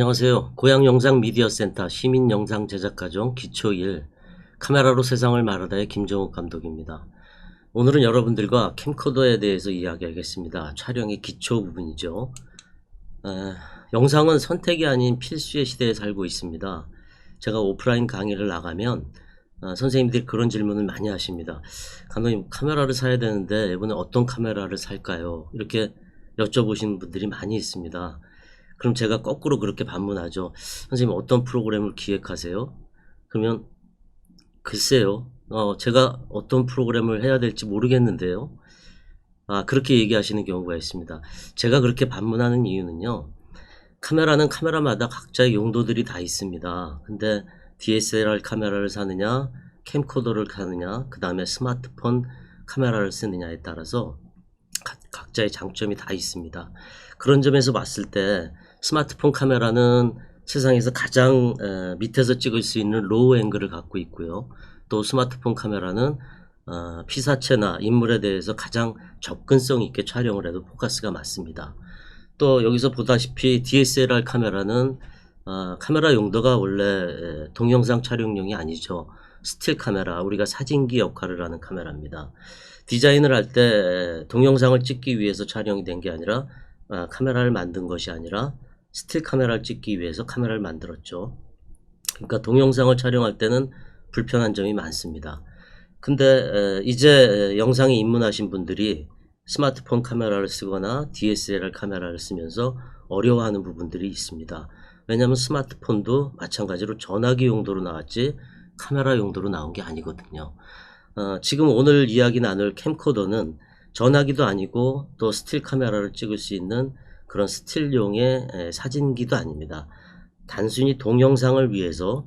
안녕하세요. 고향영상 미디어센터 시민영상 제작과정 기초 1 카메라로 세상을 말하다의 김정욱 감독입니다. 오늘은 여러분들과 캠코더에 대해서 이야기하겠습니다. 촬영의 기초 부분이죠. 에, 영상은 선택이 아닌 필수의 시대에 살고 있습니다. 제가 오프라인 강의를 나가면 어, 선생님들이 그런 질문을 많이 하십니다. 감독님 카메라를 사야 되는데 이번에 어떤 카메라를 살까요? 이렇게 여쭤보시는 분들이 많이 있습니다. 그럼 제가 거꾸로 그렇게 반문하죠. 선생님 어떤 프로그램을 기획하세요? 그러면 글쎄요. 어, 제가 어떤 프로그램을 해야 될지 모르겠는데요. 아, 그렇게 얘기하시는 경우가 있습니다. 제가 그렇게 반문하는 이유는요. 카메라는 카메라마다 각자의 용도들이 다 있습니다. 근데 DSLR 카메라를 사느냐, 캠코더를 사느냐, 그 다음에 스마트폰 카메라를 쓰느냐에 따라서 각- 각자의 장점이 다 있습니다. 그런 점에서 봤을 때 스마트폰 카메라는 세상에서 가장 에, 밑에서 찍을 수 있는 로우 앵글을 갖고 있고요. 또 스마트폰 카메라는 어, 피사체나 인물에 대해서 가장 접근성 있게 촬영을 해도 포커스가 맞습니다. 또 여기서 보다시피 DSLR 카메라는 어, 카메라 용도가 원래 에, 동영상 촬영용이 아니죠. 스틸 카메라, 우리가 사진기 역할을 하는 카메라입니다. 디자인을 할 때 동영상을 찍기 위해서 촬영이 된 게 아니라 아, 카메라를 만든 것이 아니라 스틸 카메라를 찍기 위해서 카메라를 만들었죠. 그러니까 동영상을 촬영할 때는 불편한 점이 많습니다. 근데 에, 이제 에, 영상에 입문하신 분들이 스마트폰 카메라를 쓰거나 DSLR 카메라를 쓰면서 어려워하는 부분들이 있습니다. 왜냐하면 스마트폰도 마찬가지로 전화기 용도로 나왔지 카메라 용도로 나온 게 아니거든요. 어, 지금 오늘 이야기 나눌 캠코더는 전화기도 아니고 또 스틸 카메라를 찍을 수 있는 그런 스틸용의 에, 사진기도 아닙니다. 단순히 동영상을 위해서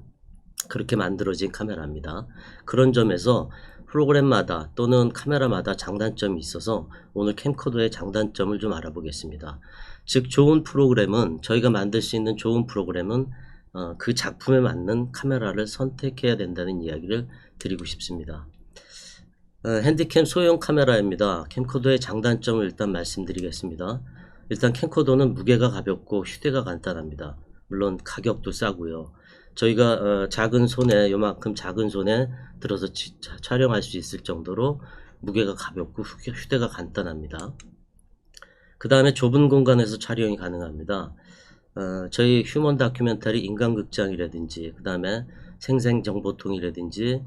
그렇게 만들어진 카메라입니다. 그런 점에서 프로그램마다 또는 카메라마다 장단점이 있어서 오늘 캠코더의 장단점을 좀 알아보겠습니다. 즉 좋은 프로그램은 저희가 만들 수 있는 좋은 프로그램은 어, 그 작품에 맞는 카메라를 선택해야 된다는 이야기를 드리고 싶습니다. 어, 핸디캠 소형 카메라입니다. 캠코더의 장단점을 일단 말씀드리겠습니다. 일단 캠코더는 무게가 가볍고 휴대가 간단합니다. 물론 가격도 싸고요. 저희가 어, 작은 손에 요만큼 작은 손에 들어서 치- 차- 촬영할 수 있을 정도로 무게가 가볍고 휴- 휴대가 간단합니다. 그 다음에 좁은 공간에서 촬영이 가능합니다. 어, 저희 휴먼 다큐멘터리 인간극장이라든지 그 다음에 생생정보통이라든지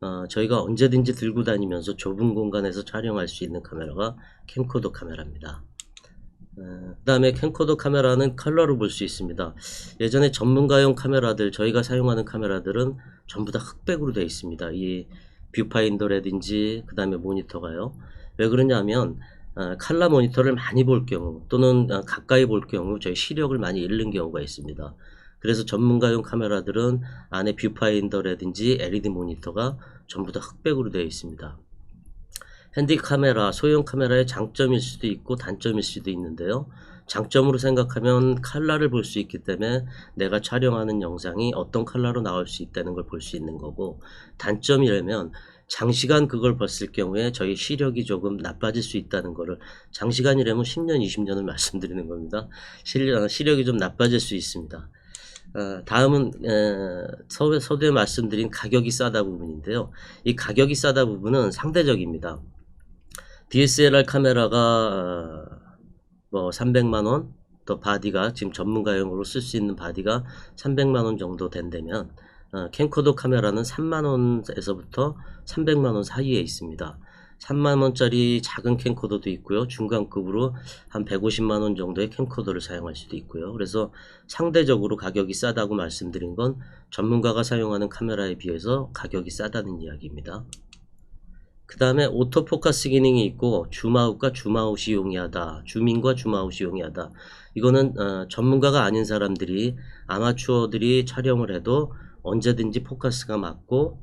어, 저희가 언제든지 들고 다니면서 좁은 공간에서 촬영할 수 있는 카메라가 캠코더 카메라입니다. 그 다음에 캠코더 카메라는 컬러로 볼 수 있습니다. 예전에 전문가용 카메라들 저희가 사용하는 카메라들은 전부 다 흑백으로 되어 있습니다. 이 뷰파인더라든지 그 다음에 모니터가요. 왜 그러냐면 어, 칼라 모니터를 많이 볼 경우 또는 어, 가까이 볼 경우 저희 시력을 많이 잃는 경우가 있습니다. 그래서 전문가용 카메라들은 안에 뷰파인더라든지 LED 모니터가 전부 다 흑백으로 되어 있습니다. 핸디 카메라, 소형 카메라의 장점일 수도 있고 단점일 수도 있는데요. 장점으로 생각하면 칼라를 볼 수 있기 때문에 내가 촬영하는 영상이 어떤 칼라로 나올 수 있다는 걸 볼 수 있는 거고 단점이라면 장시간 그걸 봤을 경우에 저희 시력이 조금 나빠질 수 있다는 거를 장시간이라면 10년, 20년을 말씀드리는 겁니다. 시력, 시력이 좀 나빠질 수 있습니다. 어, 다음은 서두에 말씀드린 가격이 싸다 부분인데요. 이 가격이 싸다 부분은 상대적입니다. DSLR 카메라가 어, 뭐 300만 원, 또 바디가 지금 전문가용으로 쓸 수 있는 바디가 300만 원 정도 된다면 어, 캠코더 카메라는 3만 원에서부터 300만 원 사이에 있습니다. 3만 원짜리 작은 캠코더도 있고요. 중간급으로 한 150만 원 정도의 캠코더를 사용할 수도 있고요. 그래서 상대적으로 가격이 싸다고 말씀드린 건 전문가가 사용하는 카메라에 비해서 가격이 싸다는 이야기입니다. 그 다음에 오토포커스 기능이 있고 줌아웃과 줌아웃이 용이하다. 줌인과 줌아웃이 용이하다. 이거는 어, 전문가가 아닌 사람들이 아마추어들이 촬영을 해도 언제든지 포커스가 맞고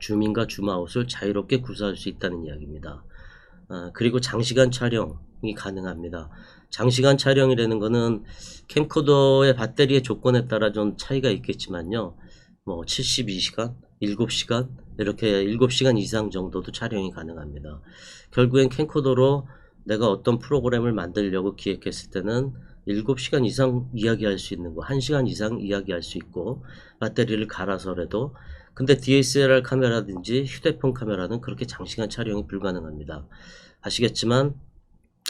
줌인과 줌아웃을 자유롭게 구사할 수 있다는 이야기입니다. 어, 그리고 장시간 촬영이 가능합니다. 장시간 촬영이라는 거는 캠코더의 배터리의 조건에 따라 좀 차이가 있겠지만요. 뭐 72시간, 7시간 이렇게 7시간 이상 정도도 촬영이 가능합니다. 결국엔 캠코더로 내가 어떤 프로그램을 만들려고 기획했을 때는 7시간 이상 이야기할 수 있는 거, 1시간 이상 이야기할 수 있고, 배터리를 갈아서라도. 근데 DSLR 카메라든지 휴대폰 카메라는 그렇게 장시간 촬영이 불가능합니다. 아시겠지만,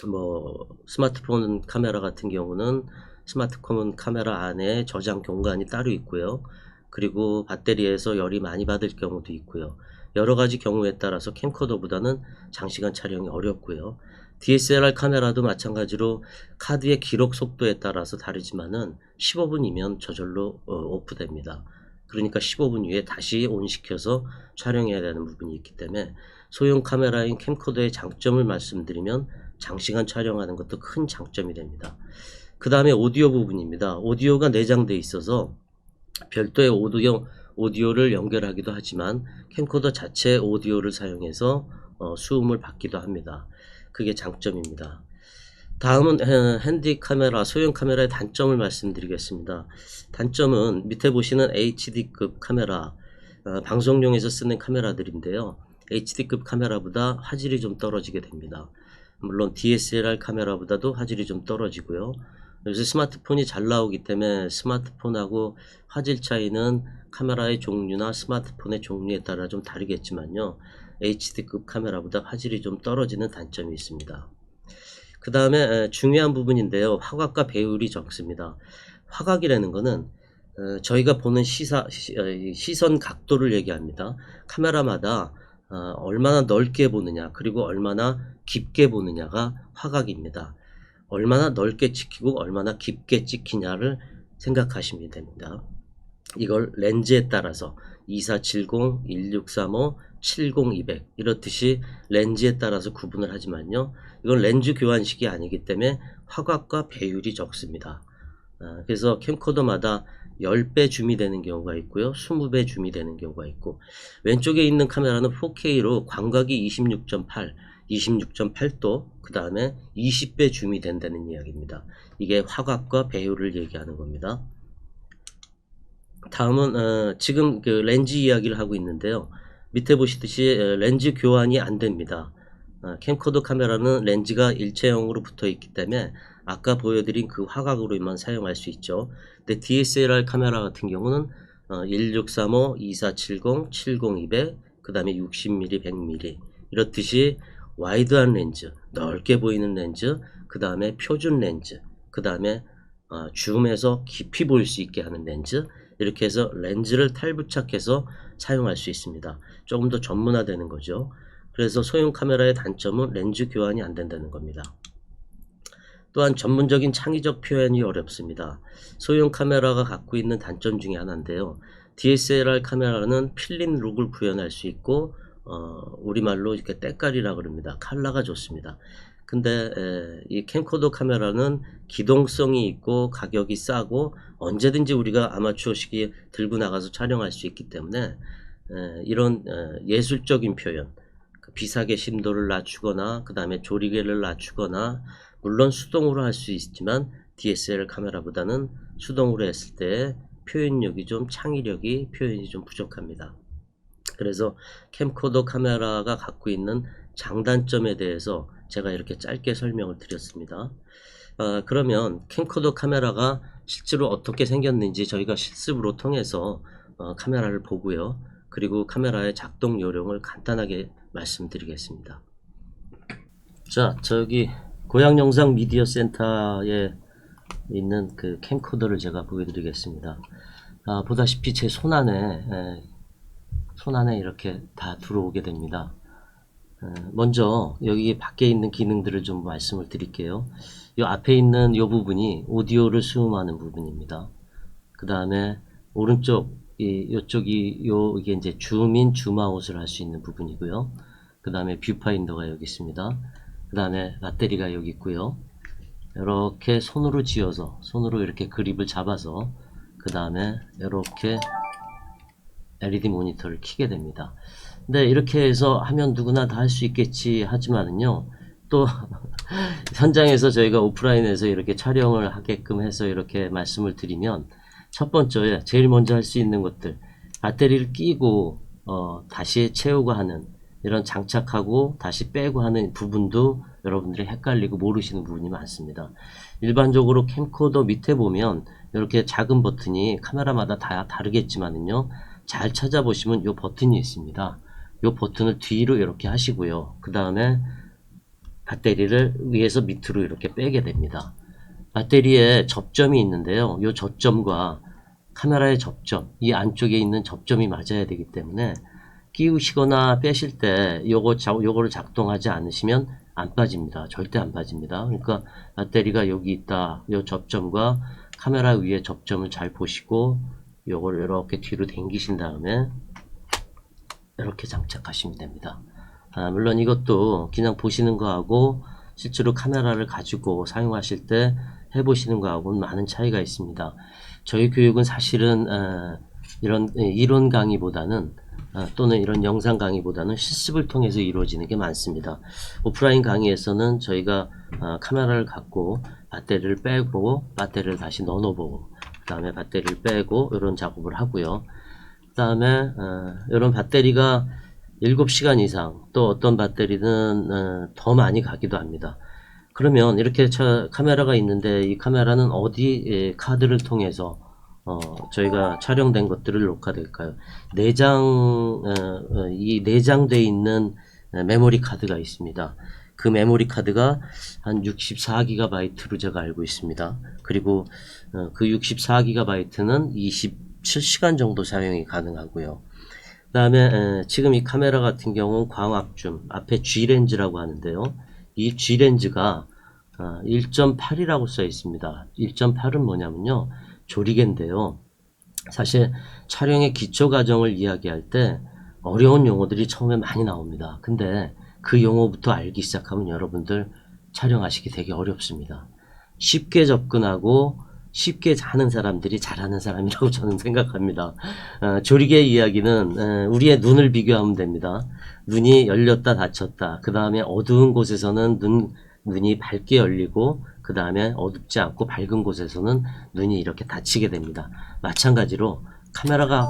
뭐, 스마트폰 카메라 같은 경우는 스마트폰 카메라 안에 저장 공간이 따로 있고요. 그리고 배터리에서 열이 많이 받을 경우도 있고요. 여러 가지 경우에 따라서 캠코더보다는 장시간 촬영이 어렵고요. DSLR 카메라도 마찬가지로 카드의 기록 속도에 따라서 다르지만은 15분이면 저절로 어, 오프됩니다. 그러니까 15분 후에 다시 온시켜서 촬영해야 되는 부분이 있기 때문에 소형 카메라인 캠코더의 장점을 말씀드리면 장시간 촬영하는 것도 큰 장점이 됩니다. 그 다음에 오디오 부분입니다. 오디오가 내장돼 있어서 별도의 오디오, 오디오를 연결하기도 하지만 캠코더 자체 오디오를 사용해서 어, 수음을 받기도 합니다. 그게 장점입니다. 다음은 해- 핸디 카메라, 소형 카메라의 단점을 말씀드리겠습니다. 단점은 밑에 보시는 HD급 카메라, 어, 방송용에서 쓰는 카메라들인데요. HD급 카메라보다 화질이 좀 떨어지게 됩니다. 물론 DSLR 카메라보다도 화질이 좀 떨어지고요. 요새 스마트폰이 잘 나오기 때문에 스마트폰하고 화질 차이는 카메라의 종류나 스마트폰의 종류에 따라 좀 다르겠지만요. HD급 카메라보다 화질이 좀 떨어지는 단점이 있습니다. 그 다음에 중요한 부분인데요. 화각과 배율이 적습니다. 화각이라는 거는 어, 저희가 보는 시사, 시, 어, 이 시선 각도를 얘기합니다. 카메라마다 어, 얼마나 넓게 보느냐 그리고 얼마나 깊게 보느냐가 화각입니다. 얼마나 넓게 찍히고 얼마나 깊게 찍히냐를 생각하시면 됩니다. 이걸 렌즈에 따라서 2470, 1635, 70200 이렇듯이 렌즈에 따라서 구분을 하지만요. 이건 렌즈 교환식이 아니기 때문에 화각과 배율이 적습니다. 아, 그래서 캠코더마다 10배 줌이 되는 경우가 있고요. 20배 줌이 되는 경우가 있고 왼쪽에 있는 카메라는 4K로 광각이 26.8 26.8도 그 다음에 20배 줌이 된다는 이야기입니다. 이게 화각과 배율을 얘기하는 겁니다. 다음은 어, 지금 그 렌즈 이야기를 하고 있는데요. 밑에 보시듯이 어, 렌즈 교환이 안 됩니다. 어, 캠코더 카메라는 렌즈가 일체형으로 붙어 있기 때문에 아까 보여드린 그 화각으로만 사용할 수 있죠. 근데 DSLR 카메라 같은 경우는 어, 1635, 2470, 70200, 그 다음에 60mm, 100mm 이렇듯이 와이드한 렌즈, 넓게 보이는 렌즈, 그 다음에 표준 렌즈, 그 다음에 어, 줌에서 깊이 보일 수 있게 하는 렌즈 이렇게 해서 렌즈를 탈부착해서 사용할 수 있습니다. 조금 더 전문화되는 거죠. 그래서 소형 카메라의 단점은 렌즈 교환이 안 된다는 겁니다. 또한 전문적인 창의적 표현이 어렵습니다. 소형 카메라가 갖고 있는 단점 중에 하나인데요. DSLR 카메라는 필름 룩을 구현할 수 있고 어, 우리말로 이렇게 때깔이라 그럽니다. 컬러가 좋습니다. 근데 에, 이 캠코더 카메라는 기동성이 있고 가격이 싸고 언제든지 우리가 아마추어 시기에 들고 나가서 촬영할 수 있기 때문에 에, 이런 에, 예술적인 표현, 그 비사계 심도를 낮추거나 그 다음에 조리개를 낮추거나 물론 수동으로 할 수 있지만 DSLR 카메라보다는 수동으로 했을 때 표현력이 좀 창의력이 표현이 좀 부족합니다. 그래서 캠코더 카메라가 갖고 있는 장단점에 대해서 제가 이렇게 짧게 설명을 드렸습니다. 아, 그러면 캠코더 카메라가 실제로 어떻게 생겼는지 저희가 실습으로 통해서 어, 카메라를 보고요. 그리고 카메라의 작동 요령을 간단하게 말씀드리겠습니다. 자, 저기 고향 영상 미디어 센터에 있는 그 캠코더를 제가 보여드리겠습니다. 아, 보다시피 제 손 안에 에, 손 안에 이렇게 다 들어오게 됩니다. 에, 먼저 여기 밖에 있는 기능들을 좀 말씀을 드릴게요. 이 앞에 있는 이 부분이 오디오를 수음하는 부분입니다. 그 다음에 오른쪽 이 이쪽이 요 이게 이제 줌인 줌아웃을 할 수 있는 부분이고요. 그 다음에 뷰파인더가 여기 있습니다. 그 다음에 배터리가 여기 있고요. 이렇게 손으로 쥐어서 손으로 이렇게 그립을 잡아서 그 다음에 이렇게 LED 모니터를 켜게 됩니다. 근데 이렇게 해서 하면 누구나 다 할 수 있겠지 하지만은요 또 현장에서 저희가 오프라인에서 이렇게 촬영을 하게끔 해서 이렇게 말씀을 드리면 첫 번째 제일 먼저 할 수 있는 것들 배터리를 끼고 어, 다시 채우고 하는 이런 장착하고 다시 빼고 하는 부분도 여러분들이 헷갈리고 모르시는 부분이 많습니다. 일반적으로 캠코더 밑에 보면 이렇게 작은 버튼이 카메라마다 다 다르겠지만은요. 잘 찾아보시면 이 버튼이 있습니다. 이 버튼을 뒤로 이렇게 하시고요. 그 다음에 배터리를 위에서 밑으로 이렇게 빼게 됩니다. 배터리에 접점이 있는데요. 이 접점과 카메라의 접점, 이 안쪽에 있는 접점이 맞아야 되기 때문에 끼우시거나 빼실 때 요거 자- 요거를 작동하지 않으시면 안 빠집니다. 절대 안 빠집니다. 그러니까 배터리가 여기 있다. 요 접점과 카메라 위에 접점을 잘 보시고 요걸 이렇게 뒤로 당기신 다음에 이렇게 장착하시면 됩니다. 아, 물론 이것도 그냥 보시는 거하고 실제로 카메라를 가지고 사용하실 때 해보시는 거하고는 많은 차이가 있습니다. 저희 교육은 사실은 어, 이런 예, 이론 강의보다는 어, 또는 이런 영상 강의보다는 실습을 통해서 이루어지는 게 많습니다. 오프라인 강의에서는 저희가 어, 카메라를 갖고 배터리를 빼고 배터리를 다시 넣어보고 그 다음에 배터리를 빼고 이런 작업을 하고요. 그 다음에 이런 배터리가 7시간 이상 또 어떤 배터리는 어, 더 많이 가기도 합니다. 그러면 이렇게 차- 카메라가 있는데 이 카메라는 어디 에, 카드를 통해서 어, 저희가 촬영된 것들을 녹화될까요? 내장 어, 어, 이 내장돼 있는 에, 메모리 카드가 있습니다. 그 메모리 카드가 한 64GB로 제가 알고 있습니다. 그리고 어, 그 64GB는 27시간 정도 사용이 가능하고요. 그 다음에 지금 이 카메라 같은 경우는 광학줌 앞에 G렌즈라고 하는데요. 이 G렌즈가 1.8이라고 써 있습니다. 1.8은 뭐냐면요. 조리개인데요. 사실 촬영의 기초 과정을 이야기할 때 어려운 용어들이 처음에 많이 나옵니다. 근데 그 용어부터 알기 시작하면 여러분들 촬영하시기 되게 어렵습니다. 쉽게 접근하고 쉽게 하는 사람들이 잘하는 사람이라고 저는 생각합니다. 어, 조리개 이야기는 에, 우리의 눈을 비교하면 됩니다. 눈이 열렸다 닫혔다. 그 다음에 어두운 곳에서는 눈, 눈이 밝게 열리고 그 다음에 어둡지 않고 밝은 곳에서는 눈이 이렇게 닫히게 됩니다. 마찬가지로 카메라가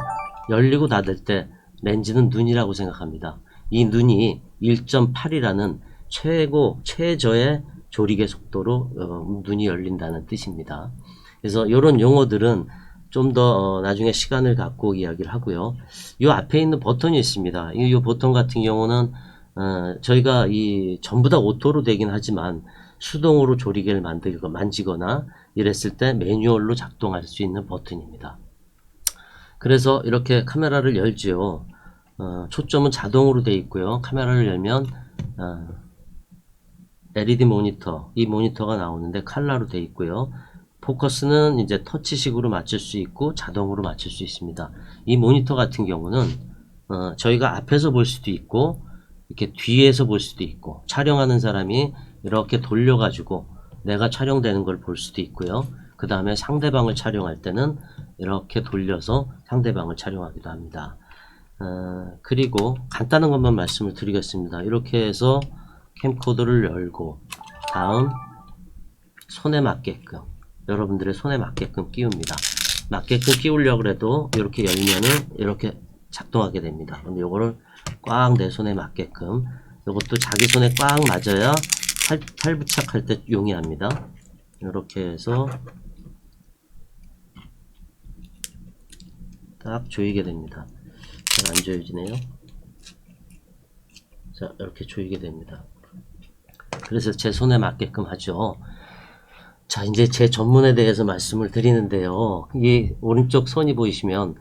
열리고 닫을 때 렌즈는 눈이라고 생각합니다. 이 눈이 1.8이라는 최고 최저의 조리개 속도로 어, 눈이 열린다는 뜻입니다. 그래서 이런 용어들은 좀 더 나중에 시간을 갖고 이야기를 하고요. 이 앞에 있는 버튼이 있습니다. 이, 이 버튼 같은 경우는 어, 저희가 이 전부 다 오토로 되긴 하지만 수동으로 조리개를 만들고 만지거나 이랬을 때 매뉴얼로 작동할 수 있는 버튼입니다. 그래서 이렇게 카메라를 열지요. 어, 초점은 자동으로 되어 있고요. 카메라를 열면 어, LED 모니터, 이 모니터가 나오는데 칼라로 되어 있고요. 포커스는 이제 터치식으로 맞출 수 있고 자동으로 맞출 수 있습니다. 이 모니터 같은 경우는 어, 저희가 앞에서 볼 수도 있고 이렇게 뒤에서 볼 수도 있고 촬영하는 사람이 이렇게 돌려가지고 내가 촬영되는 걸 볼 수도 있고요. 그 다음에 상대방을 촬영할 때는 이렇게 돌려서 상대방을 촬영하기도 합니다. 어, 그리고 간단한 것만 말씀을 드리겠습니다. 이렇게 해서 캠코더를 열고 다음 손에 맞게끔 여러분들의 손에 맞게끔 끼웁니다. 맞게끔 끼우려고 해도 이렇게 열면은 이렇게 작동하게 됩니다. 그럼 요거를 꽉 내 손에 맞게끔 이것도 자기 손에 꽉 맞아야 탈, 탈부착할 때 용이합니다. 이렇게 해서 딱 조이게 됩니다. 잘안 조여지네요. 자 이렇게 조이게 됩니다. 그래서 제 손에 맞게끔 하죠. 자, 이제 제 전문에 대해서 말씀을 드리는데요. 이 오른쪽 손이 보이시면,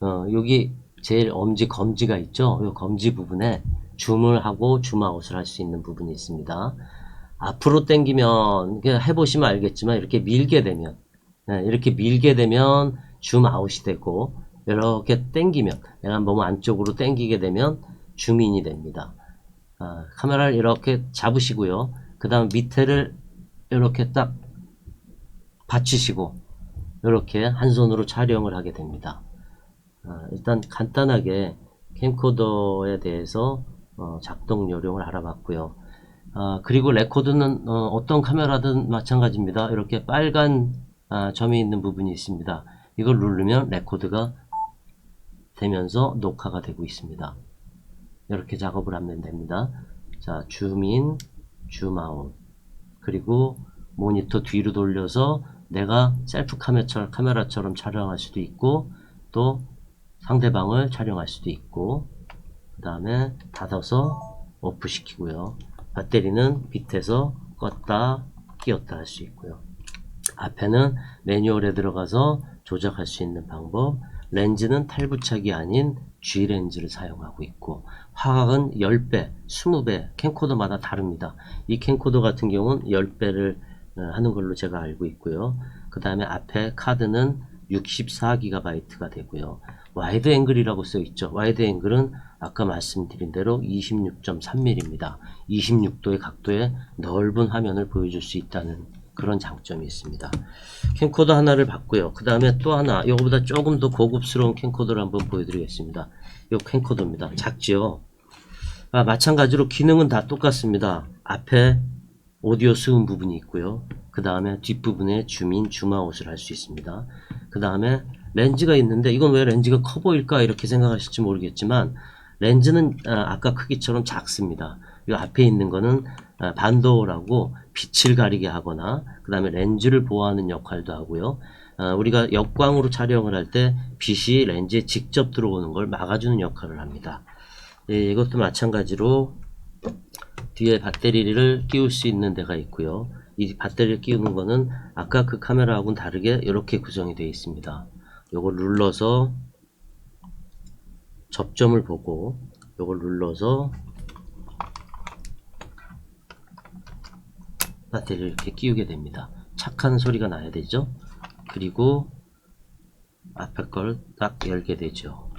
어, 여기 제일 엄지, 검지가 있죠? 이 검지 부분에 줌을 하고 줌아웃을 할 수 있는 부분이 있습니다. 앞으로 당기면, 해보시면 알겠지만, 이렇게 밀게 되면, 네, 이렇게 밀게 되면 줌아웃이 되고, 이렇게 당기면, 내가 몸 안쪽으로 당기게 되면 줌인이 됩니다. 아, 카메라를 이렇게 잡으시고요. 그 다음 밑에를 이렇게 딱 받치시고 이렇게 한 손으로 촬영을 하게 됩니다. 아, 일단 간단하게 캠코더에 대해서 어, 작동 요령을 알아봤고요. 아, 그리고 레코드는 어, 떤 카메라든 마찬가지입니다. 이렇게 빨간 아, 점이 있는 부분이 있습니다. 이걸 누르면 레코드가 되면서 녹화가 되고 있습니다. 이렇게 작업을 하면 됩니다. 자, 줌인, 줌아웃 그리고 모니터 뒤로 돌려서 내가 셀프 카메라처럼, 카메라 처럼 촬영할 수도 있고 또 상대방을 촬영할 수도 있고 그 다음에 닫아서 오프 시키고요 배터리는 밑에서 껐다 끼웠다 할 수 있고요 앞에는 매뉴얼에 들어가서 조작할 수 있는 방법 렌즈는 탈부착이 아닌 G 렌즈를 사용하고 있고 화각은 10배, 20배 캠코더마다 다릅니다. 이 캠코더 같은 경우는 10배를 하는 걸로 제가 알고 있고요. 그 다음에 앞에 카드는 64GB가 되고요. 와이드 앵글이라고 써 있죠. 와이드 앵글은 아까 말씀드린 대로 26.3mm입니다. 26도의 각도의 넓은 화면을 보여줄 수 있다는 그런 장점이 있습니다. 캠코더 하나를 봤고요. 그 다음에 또 하나, 이거보다 조금 더 고급스러운 캠코더를 한번 보여드리겠습니다. 이 캠코더입니다. 작지요? 아, 마찬가지로 기능은 다 똑같습니다. 앞에 오디오 수음 부분이 있고요. 그 다음에 뒷부분에 줌인, 줌아웃을 할 수 있습니다. 그 다음에 렌즈가 있는데 이건 왜 렌즈가 커 보일까 이렇게 생각하실지 모르겠지만 렌즈는 아, 아까 크기처럼 작습니다. 이 앞에 있는 거는 아, 반도어라고 빛을 가리게 하거나 그 다음에 렌즈를 보호하는 역할도 하고요. 아, 우리가 역광으로 촬영을 할 때 빛이 렌즈에 직접 들어오는 걸 막아주는 역할을 합니다. 예, 이것도 마찬가지로 뒤에 배터리를 끼울 수 있는 데가 있고요. 이 배터리를 끼우는 거는 아까 그 카메라하고는 다르게 이렇게 구성이 되어 있습니다. 요걸 눌러서 접점을 보고 요걸 눌러서 배터리를 이렇게 끼우게 됩니다. 착한 소리가 나야 되죠. 그리고 앞에 걸 딱 열게 되죠.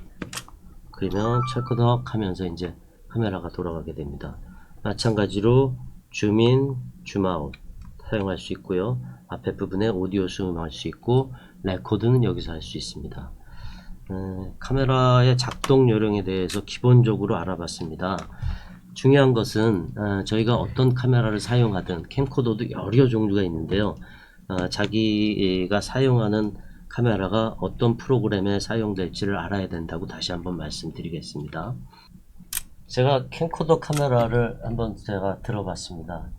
그러면 철커덕 하면서 이제 카메라가 돌아가게 됩니다. 마찬가지로 줌인, 줌아웃 사용할 수 있고요. 앞에 부분에 오디오 수음할 수 있고 레코드는 여기서 할 수 있습니다. 음, 카메라의 작동 요령에 대해서 기본적으로 알아봤습니다. 중요한 것은 어, 저희가 어떤 카메라를 사용하든 캠코더도 여러 종류가 있는데요. 어, 자기가 사용하는 카메라가 어떤 프로그램에 사용될지를 알아야 된다고 다시 한번 말씀드리겠습니다. 제가 캠코더 카메라를 한번 제가 들어봤습니다.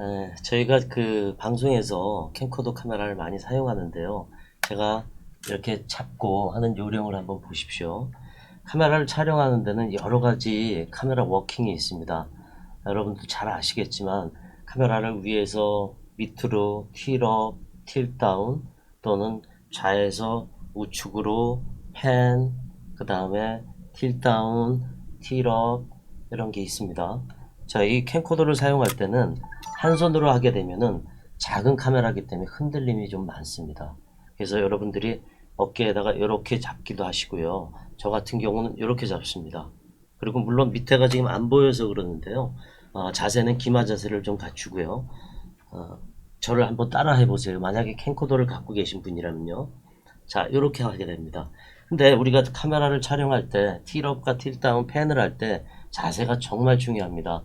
에, 저희가 그 방송에서 캠코더 카메라를 많이 사용하는데요. 제가 이렇게 잡고 하는 요령을 한번 보십시오. 카메라를 촬영하는 데는 여러 가지 카메라 워킹이 있습니다. 여러분도 잘 아시겠지만 카메라를 위에서 밑으로 틸업, 틸다운 또는 좌에서 우측으로 팬, 그 다음에 틸다운, 틸업 이런 게 있습니다. 자, 이 캠코더를 사용할 때는 한 손으로 하게 되면은 작은 카메라이기 때문에 흔들림이 좀 많습니다. 그래서 여러분들이 어깨에다가 이렇게 잡기도 하시고요. 저 같은 경우는 이렇게 잡습니다. 그리고 물론 밑에가 지금 안 보여서 그러는데요. 어, 자세는 기마 자세를 좀 갖추고요. 어, 저를 한번 따라 해보세요. 만약에 캠코더를 갖고 계신 분이라면요. 자, 이렇게 하게 됩니다. 근데 우리가 카메라를 촬영할 때 틸업과 틸다운 팬을 할 때 자세가 정말 중요합니다.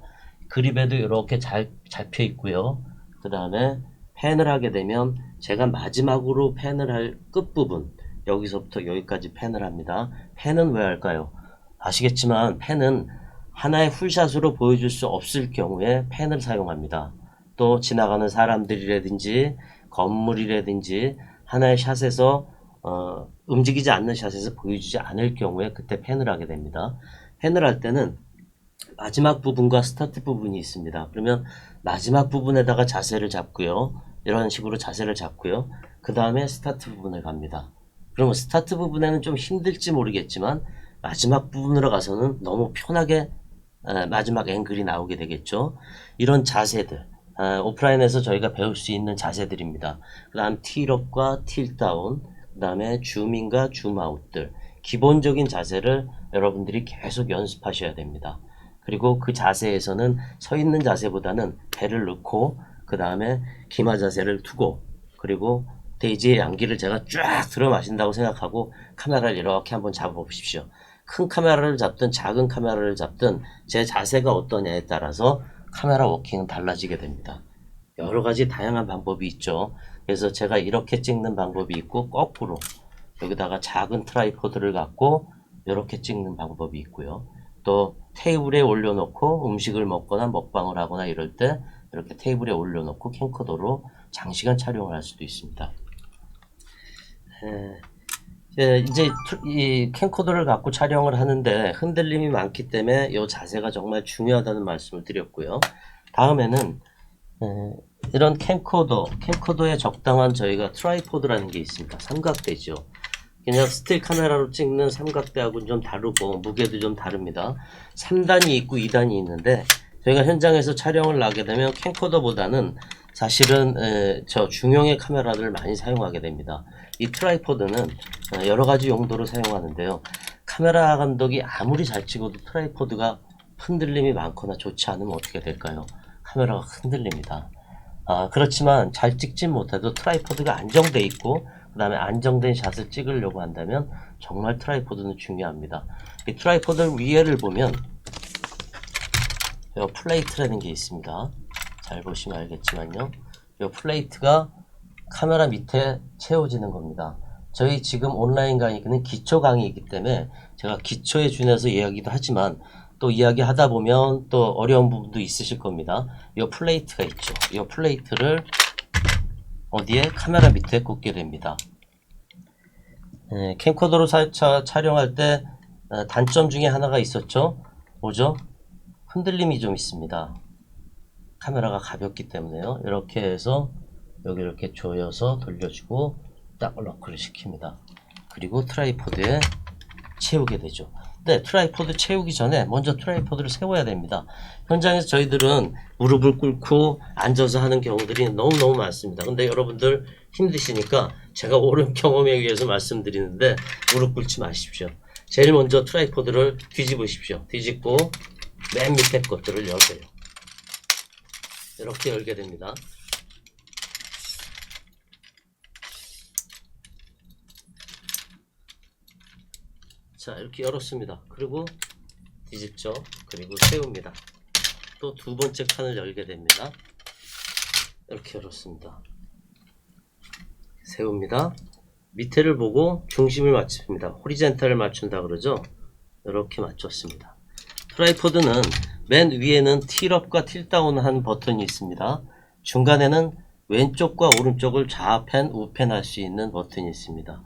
그립에도 이렇게 잘 잡혀 있고요. 그 다음에 팬을 하게 되면 제가 마지막으로 팬을 할 끝부분 여기서부터 여기까지 팬을 합니다. 팬은 왜 할까요? 아시겠지만 팬은 하나의 풀샷으로 보여줄 수 없을 경우에 팬을 사용합니다. 또 지나가는 사람들이라든지 건물이라든지 하나의 샷에서 어, 움직이지 않는 샷에서 보여주지 않을 경우에 그때 팬을 하게 됩니다. 팬을 할 때는 마지막 부분과 스타트 부분이 있습니다. 그러면 마지막 부분에다가 자세를 잡고요. 이런 식으로 자세를 잡고요. 그 다음에 스타트 부분을 갑니다. 그러면 스타트 부분에는 좀 힘들지 모르겠지만 마지막 부분으로 가서는 너무 편하게 에, 마지막 앵글이 나오게 되겠죠. 이런 자세들 에, 오프라인에서 저희가 배울 수 있는 자세들입니다. 그 다음 틸업과 틸다운 그 다음에 줌인과 줌아웃들 기본적인 자세를 여러분들이 계속 연습하셔야 됩니다. 그리고 그 자세에서는 서 있는 자세보다는 배를 넣고 그 다음에 기마 자세를 두고 그리고 데이지의 양기를 제가 쫙 들어 마신다고 생각하고 카메라를 이렇게 한번 잡아 보십시오. 큰 카메라를 잡든 작은 카메라를 잡든 제 자세가 어떠냐에 따라서 카메라 워킹은 달라지게 됩니다. 여러 가지 다양한 방법이 있죠. 그래서 제가 이렇게 찍는 방법이 있고 거꾸로 여기다가 작은 트라이포드를 갖고 이렇게 찍는 방법이 있고요. 또 테이블에 올려놓고 음식을 먹거나 먹방을 하거나 이럴 때 이렇게 테이블에 올려놓고 캠코더로 장시간 촬영을 할 수도 있습니다. 에, 예, 이제 투- 이 캠코더를 갖고 촬영을 하는데 흔들림이 많기 때문에 이 자세가 정말 중요하다는 말씀을 드렸고요. 다음에는 에, 이런 캠코더, 캠코더에 적당한 저희가 트라이포드라는 게 있습니다. 삼각대죠. 그냥 스틸 카메라로 찍는 삼각대하고는 좀 다르고 무게도 좀 다릅니다. 3단이 있고 2단이 있는데 저희가 현장에서 촬영을 나게 되면 캠코더보다는 사실은 에, 저 중형의 카메라를 많이 사용하게 됩니다. 이 트라이포드는 어, 여러 가지 용도로 사용하는데요. 카메라 감독이 아무리 잘 찍어도 트라이포드가 흔들림이 많거나 좋지 않으면 어떻게 될까요? 카메라가 흔들립니다. 아, 그렇지만 잘 찍지 못해도 트라이포드가 안정돼 있고 그 다음에 안정된 샷을 찍으려고 한다면 정말 트라이포드는 중요합니다. 이 트라이포드 위에를 보면 이 플레이트라는 게 있습니다. 잘 보시면 알겠지만요. 이 플레이트가 카메라 밑에 채워지는 겁니다. 저희 지금 온라인 강의는 기초 강의이기 때문에 제가 기초에 준해서 이야기도 하지만 또 이야기하다 보면 또 어려운 부분도 있으실 겁니다. 이 플레이트가 있죠. 이 플레이트를 어디에 카메라 밑에 꽂게 됩니다. 예, 캠코더로 사- 차- 촬영할 때 어, 단점 중에 하나가 있었죠. 뭐죠? 흔들림이 좀 있습니다. 카메라가 가볍기 때문에요. 이렇게 해서 여기 이렇게 조여서 돌려주고 딱 럭크를 시킵니다. 그리고 트라이포드에 채우게 되죠. 네, 트라이포드 채우기 전에 먼저 트라이포드를 세워야 됩니다. 현장에서 저희들은 무릎을 꿇고 앉아서 하는 경우들이 너무너무 많습니다. 근데 여러분들 힘드시니까 제가 옳은 경험에 의해서 말씀드리는데 무릎 꿇지 마십시오. 제일 먼저 트라이포드를 뒤집으십시오. 뒤집고 맨 밑에 것들을 열세요. 이렇게 열게 됩니다. 자 이렇게 열었습니다. 그리고 뒤집죠. 그리고 세웁니다. 또 두 번째 칸을 열게 됩니다. 이렇게 열었습니다. 세웁니다. 밑에를 보고 중심을 맞춥니다. 호리젠탈을 맞춘다 그러죠. 이렇게 맞췄습니다. 트라이포드는 맨 위에는 틸업과 틸다운 한 버튼이 있습니다. 중간에는 왼쪽과 오른쪽을 좌펜, 우펜 할 수 있는 버튼이 있습니다.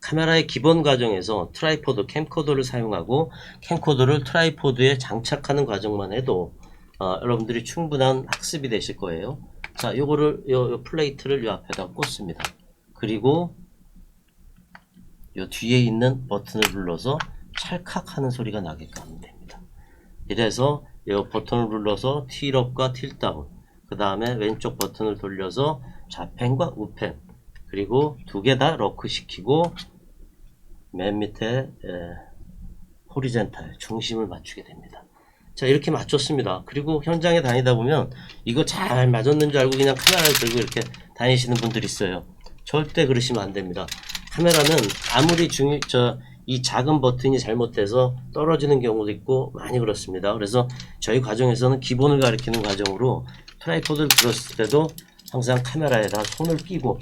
카메라의 기본 과정에서 트라이포드 캠코더를 사용하고 캠코더를 트라이포드에 장착하는 과정만 해도 어, 여러분들이 충분한 학습이 되실 거예요. 자, 요거를 요, 요 플레이트를 요 앞에다 꽂습니다. 그리고 요 뒤에 있는 버튼을 눌러서 찰칵하는 소리가 나게끔 하면 됩니다. 이래서 이 버튼을 눌러서 틸업과 틸다운 그 다음에 왼쪽 버튼을 돌려서 좌펜과 우펜 그리고 두 개다 럭크 시키고 맨 밑에 에, 호리젠탈 중심을 맞추게 됩니다. 자 이렇게 맞췄습니다. 그리고 현장에 다니다 보면 이거 잘 맞았는 줄 알고 그냥 카메라를 들고 이렇게 다니시는 분들이 있어요. 절대 그러시면 안 됩니다. 카메라는 아무리 중요 저 이 작은 버튼이 잘못돼서 떨어지는 경우도 있고 많이 그렇습니다. 그래서 저희 과정에서는 기본을 가리키는 과정으로 트라이포드를 들었을 때도 항상 카메라에다 손을 끼고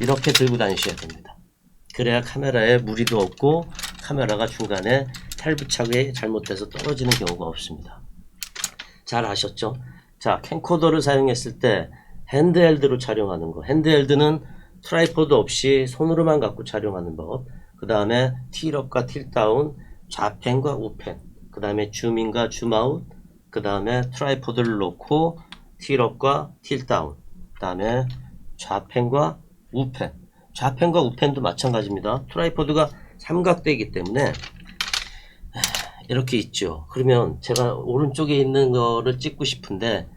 이렇게 들고 다니셔야 됩니다. 그래야 카메라에 무리도 없고 카메라가 중간에 탈부착이 잘못돼서 떨어지는 경우가 없습니다. 잘 아셨죠? 자, 캠코더를 사용했을 때 핸드헬드로 촬영하는 거. 핸드헬드는 트라이포드 없이 손으로만 갖고 촬영하는 법. 그 다음에 틸업과 틸다운, 좌펜과 우펜. 그 다음에 줌인과 줌아웃. 그 다음에 트라이포드를 놓고 틸업과 틸다운. 그 다음에 좌펜과 우펜. 좌펜과 우펜도 마찬가지입니다. 트라이포드가 삼각대이기 때문에 이렇게 있죠. 그러면 제가 오른쪽에 있는 거를 찍고 싶은데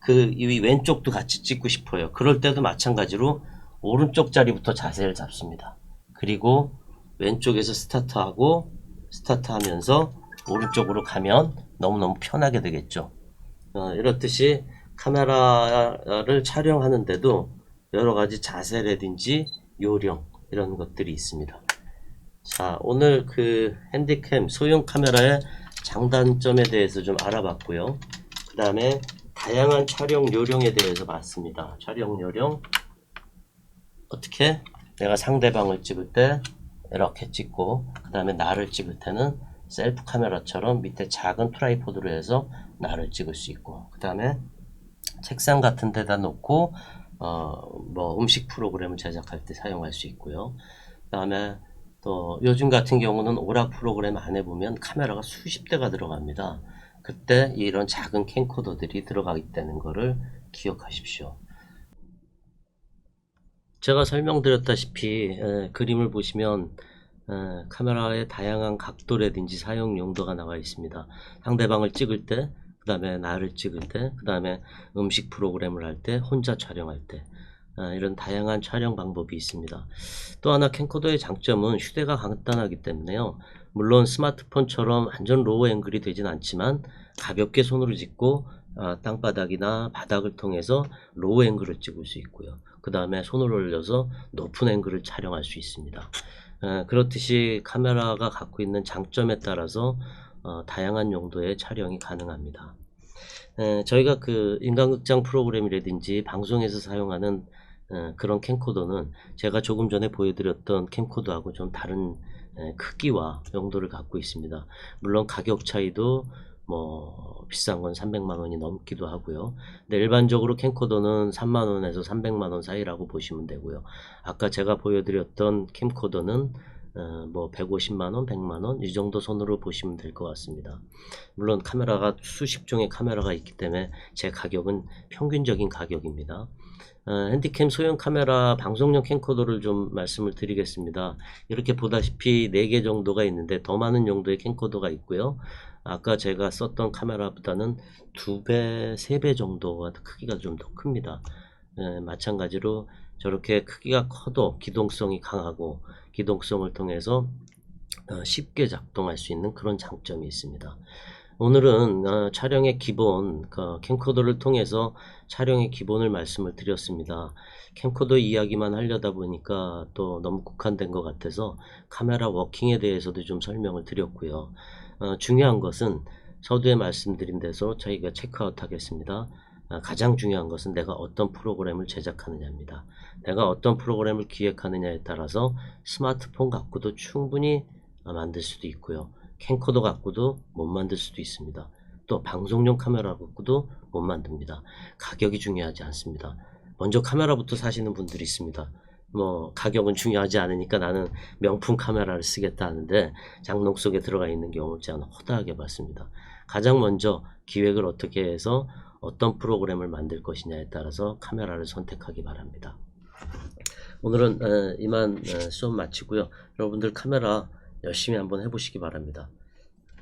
그 이 왼쪽도 같이 찍고 싶어요. 그럴 때도 마찬가지로 오른쪽 자리부터 자세를 잡습니다. 그리고 왼쪽에서 스타트하고 스타트하면서 오른쪽으로 가면 너무너무 편하게 되겠죠. 어, 이렇듯이 카메라를 촬영하는데도 여러 가지 자세라든지 요령 이런 것들이 있습니다. 자, 오늘 그 핸디캠 소형 카메라의 장단점에 대해서 좀 알아봤고요. 그 다음에 다양한 촬영 요령에 대해서 봤습니다. 촬영 요령 어떻게 내가 상대방을 찍을 때 이렇게 찍고 그 다음에 나를 찍을 때는 셀프 카메라처럼 밑에 작은 트라이포드로 해서 나를 찍을 수 있고 그 다음에 책상 같은 데다 놓고 어, 뭐 음식 프로그램을 제작할 때 사용할 수 있고요. 그 다음에 또 요즘 같은 경우는 오락 프로그램 안에 보면 카메라가 수십 대가 들어갑니다. 그때 이런 작은 캠코더들이 들어가게 되는 거를 기억하십시오. 제가 설명드렸다시피 에, 그림을 보시면 에, 카메라의 다양한 각도라든지 사용 용도가 나와 있습니다. 상대방을 찍을 때, 그 다음에 나를 찍을 때, 그 다음에 음식 프로그램을 할 때, 혼자 촬영할 때 아, 이런 다양한 촬영 방법이 있습니다. 또 하나 캠코더의 장점은 휴대가 간단하기 때문에요. 물론 스마트폰처럼 완전 로우 앵글이 되진 않지만 가볍게 손으로 찍고 아, 땅바닥이나 바닥을 통해서 로우 앵글을 찍을 수 있고요. 그 다음에 손을 올려서 높은 앵글을 촬영할 수 있습니다. 에, 그렇듯이 카메라가 갖고 있는 장점에 따라서 어, 다양한 용도의 촬영이 가능합니다. 에, 저희가 그 인간극장 프로그램이라든지 방송에서 사용하는 에, 그런 캠코더는 제가 조금 전에 보여드렸던 캠코더하고 좀 다른 에, 크기와 용도를 갖고 있습니다. 물론 가격 차이도 뭐 비싼 건 300만 원이 넘기도 하고요. 근데 일반적으로 캠코더는 3만 원에서 300만 원 사이라고 보시면 되고요. 아까 제가 보여드렸던 캠코더는 어, 뭐 150만 원, 100만 원 이 정도 선으로 보시면 될 것 같습니다. 물론 카메라가 수십 종의 카메라가 있기 때문에 제 가격은 평균적인 가격입니다. 어, 핸디캠 소형 카메라 방송용 캠코더를 좀 말씀을 드리겠습니다. 이렇게 보다시피 4개 정도가 있는데 더 많은 용도의 캠코더가 있고요. 아까 제가 썼던 카메라보다는 2배, 3배 정도가 크기가 좀 더 큽니다. 예, 마찬가지로 저렇게 크기가 커도 기동성이 강하고 기동성을 통해서 어, 쉽게 작동할 수 있는 그런 장점이 있습니다. 오늘은 어, 촬영의 기본 그 캠코더를 통해서 촬영의 기본을 말씀을 드렸습니다. 캠코더 이야기만 하려다 보니까 또 너무 국한된 것 같아서 카메라 워킹에 대해서도 좀 설명을 드렸고요. 어, 중요한 것은 서두에 말씀드린 대로 저희가 체크아웃 하겠습니다. 아, 가장 중요한 것은 내가 어떤 프로그램을 제작하느냐입니다. 내가 어떤 프로그램을 기획하느냐에 따라서 스마트폰 갖고도 충분히 아, 만들 수도 있고요. 캠코더 갖고도 못 만들 수도 있습니다. 또 방송용 카메라 갖고도 못 만듭니다. 가격이 중요하지 않습니다. 먼저 카메라부터 사시는 분들이 있습니다. 뭐 가격은 중요하지 않으니까 나는 명품 카메라를 쓰겠다 하는데 장롱 속에 들어가 있는 경우를 저는 허다하게 봤습니다. 가장 먼저 기획을 어떻게 해서 어떤 프로그램을 만들 것이냐에 따라서 카메라를 선택하기 바랍니다. 오늘은 어, 이만 어, 수업 마치고요. 여러분들 카메라 열심히 한번 해보시기 바랍니다.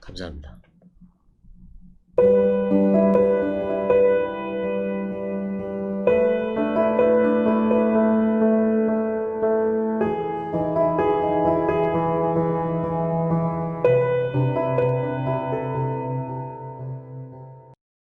감사합니다.